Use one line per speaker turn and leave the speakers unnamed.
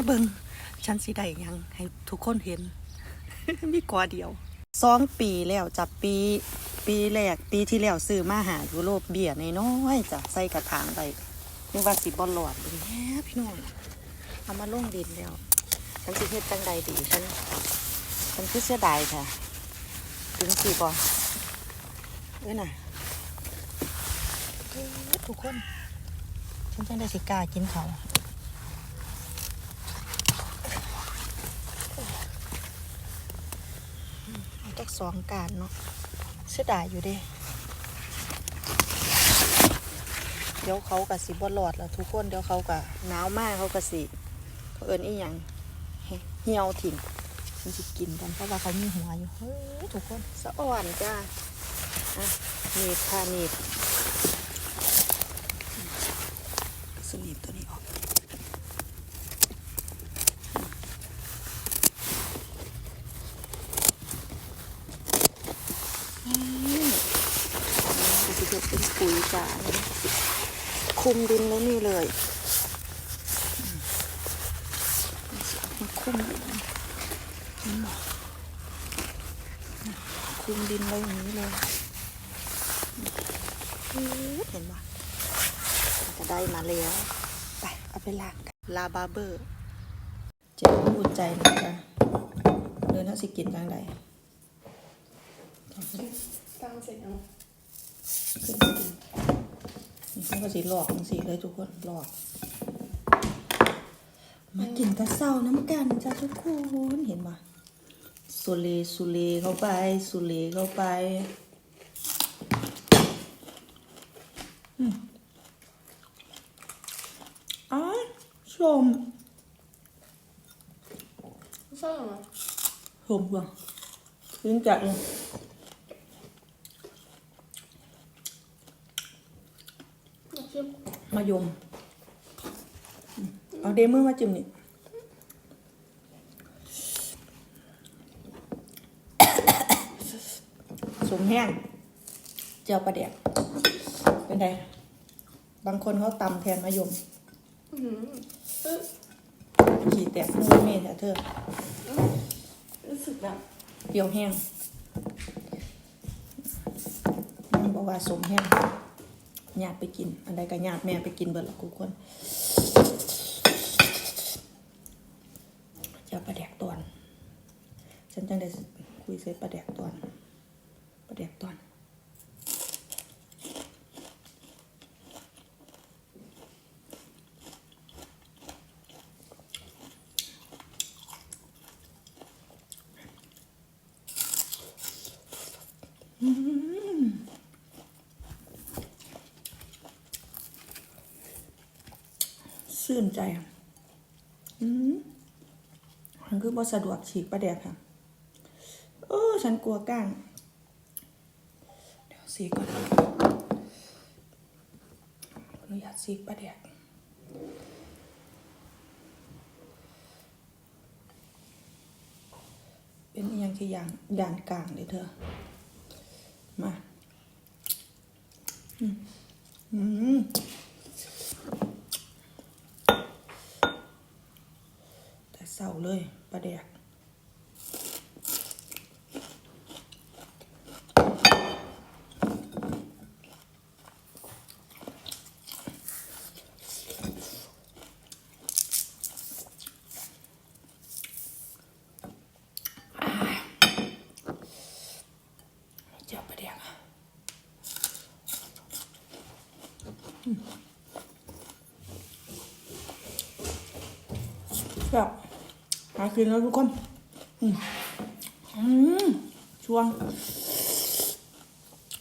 มาเบิงฉันสิได้ยังให้ทุกคนเห็น มีกว่าเดียวสองปีแล้วจับปี ปีแรกปีที่แล้วซื้อมาหายุโรปเบียร์น้อยจะใส่กระถางไปนึกว่าสิบอลหลอดเป็นแพี่น้องเอามาลงดินแล้ว ฉันสิเฮ็ดจังใดดีฉันฉันคือเสียดายค่ะถึงสิบอเอ้ยน่ะเอ้ยทุกคน ฉันจังได้สิกากินเขาว เอา จากสองการเนาะเสียดายอยู่เด้ เดี๋ยวเขากับสิบ่รอดแล้วทุกคนเดี๋ยวเขากับหนาวมากเขากับสิเขาเอินอีหยังเหี่ยวถิ่นมันสิกินกันเพราะว่าเขามีหัวอยู่เฮ้ยทุกคนสะอ่อนจ้าอะนีบค่ะนีบสนีบตัวนี้ออก ก็จะเป็นปุ๋ยจ้าเนี่ยคุมดินแล้วนี่เลยมาคุมดินเห็นบ่คุมดินไว้อย่างนี้เลยเห็นบ่จะได้มาแล้วไปเอาไปล้างกันลาบาเบอร์เจ้าอุ่นใจนะจ๊ะเดินน่าสิกินทางใด
ตั้งเสร็จแล้ว
ขึ้นไปดิ นี่เขาก็สีหลอกจังสีเลยทุกคนหลอก มากินแตะเศร้าน้ำกันจ้าทุกคนเห็นปะสุเลสุเลเข้าไปสุเลเข้าไปอืมอ้ายชม
ใช่เหรอ
ชมว่ะขึ้นจัดเลย
อยากชิม
มายมอืมเอาเดมือมาจิ้มนี่สมแห้ง เจียวปลาแดกเป็นไงบางคนเขาตำแทนมะยม
อื้อหือเอ้ย
ขี่แตกมือเมย์แท้เธอ
รู้สึกแบบ
เปรี้ยวแห้งมันบอกว่าสมแห้ง ญาติไปกิน อันใดก็ญาติแม่ไปกินเบิดละกูคนจียวปลาแดกตอนฉันจังได้คุยเสร็จปลาแดกตอนปลาแดกตอน ซื่นใจอะอืมมันคือบ่สะดวกฉีกปลาแดกค่ะ เออ ฉันกลัวก้าง เดี๋ยวสีก่อนอนุญาตสีปลาแดกเป็นอหยังที่อย่างด่านกลางเลยเธอ มา อืมอืม แต่ เศร้าเลยปลาแดกจ้าปลาแดกอะอืมแบบ หากินแล้วทุกคน อืมอืมช่วง